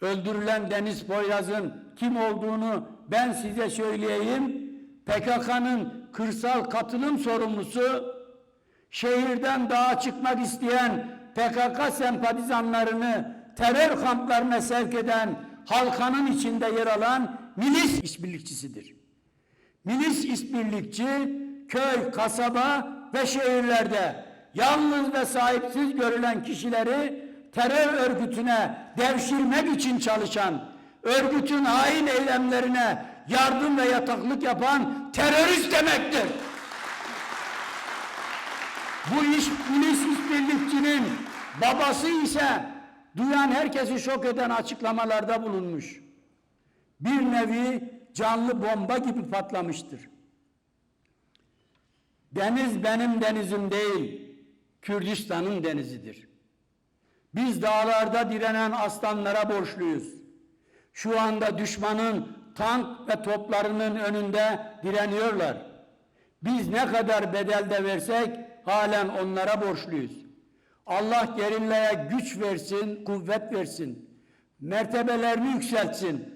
Öldürülen Deniz Poyraz'ın kim olduğunu ben size söyleyeyim. PKK'nın kırsal katılım sorumlusu, şehirden dağa çıkmak isteyen PKK sempatizanlarını terör kamplarına sevk eden halkanın içinde yer alan milis işbirlikçisidir. Milis işbirlikçi köy, kasaba ve şehirlerde yalnız ve sahipsiz görülen kişileri terör örgütüne devşirmek için çalışan, örgütün hain eylemlerine yardım ve yataklık yapan terörist demektir. Bu iş milis işbirlikçinin babası ise duyan herkesi şok eden açıklamalarda bulunmuş. Bir nevi canlı bomba gibi patlamıştır. Deniz benim denizim değil, Kürdistan'ın denizidir. Biz dağlarda direnen aslanlara borçluyuz. Şu anda düşmanın tank ve toplarının önünde direniyorlar. Biz ne kadar bedel de versek halen onlara borçluyuz. Allah gerillere güç versin, kuvvet versin. Mertebelerini yükseltsin.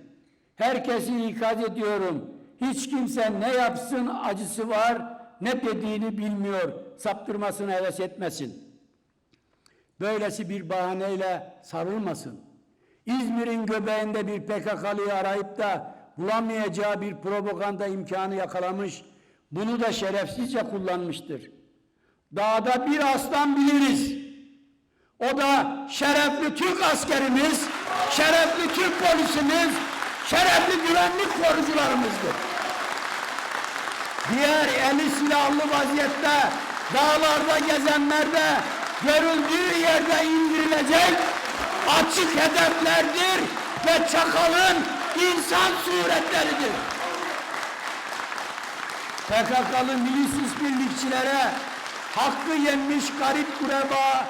Herkesi ikaz ediyorum. Hiç kimse ne yapsın acısı var, ne dediğini bilmiyor. Saptırmasına heves etmesin. Böylesi bir bahaneyle sarılmasın. İzmir'in göbeğinde bir PKK'lıyı arayıp da bulamayacağı bir propaganda imkanı yakalamış, bunu da şerefsizce kullanmıştır. Dağda bir aslan biliriz. O da şerefli Türk askerimiz, şerefli Türk polisimiz, şerefli güvenlik korucularımızdır. Diğer eli silahlı vaziyette dağlarda gezenlerde görüldüğü yerde indirilecek açık hedeflerdir ve çakalın insan suretleridir. PKK'lı milis işbirlikçilere hakkı yenmiş garip kureba,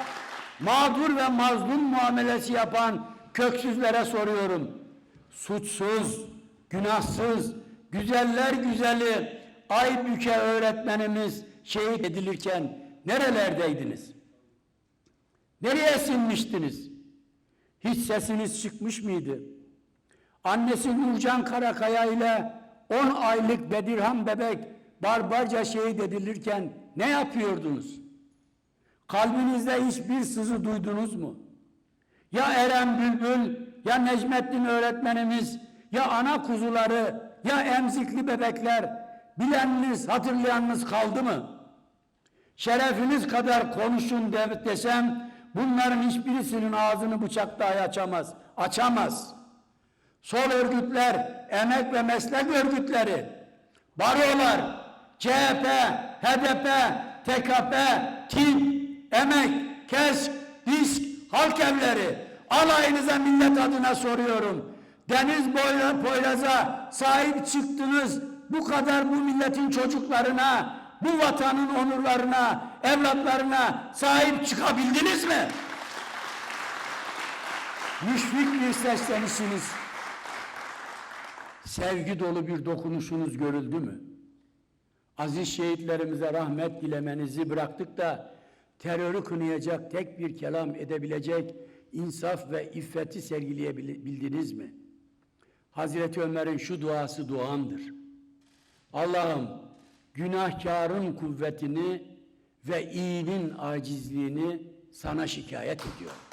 mağdur ve mazlum muamelesi yapan köksüzlere soruyorum. Suçsuz, günahsız, güzeller güzeli Aybüke öğretmenimiz şehit edilirken nerelerdeydiniz? Nereye sinmiştiniz? Hiç sesiniz çıkmış mıydı? Annesi Nurcan Karakaya ile 10 aylık Bedirhan bebek barbarca şehit edilirken ne yapıyordunuz? Kalbinizde hiçbir sızı duydunuz mu? Ya Eren Bülbül, ya Necmettin öğretmenimiz, ya ana kuzuları, ya emzikli bebekler bileniniz, hatırlayanınız kaldı mı? Şerefiniz kadar konuşun de- desem bunların hiçbirisinin ağzını bıçak dahi açamaz. Açamaz. Sol örgütler, emek ve meslek örgütleri, barolar, CHP, HDP, TKP, TİM, Emek, KESK, DİSK, halk evleri, alayınıza millet adına soruyorum. Deniz boyla Poyraz'a sahip çıktınız. Bu kadar bu milletin çocuklarına, bu vatanın onurlarına, evlatlarına sahip çıkabildiniz mi? Müşfik bir seslenişiniz, sevgi dolu bir dokunuşunuz görüldü mü? Aziz şehitlerimize rahmet dilemenizi bıraktık da terörü kınayacak tek bir kelam edebilecek insaf ve iffeti sergileyebildiniz mi? Hazreti Ömer'in şu duası duandır. Allah'ım günahkarın kuvvetini ve iyinin acizliğini sana şikayet ediyorum.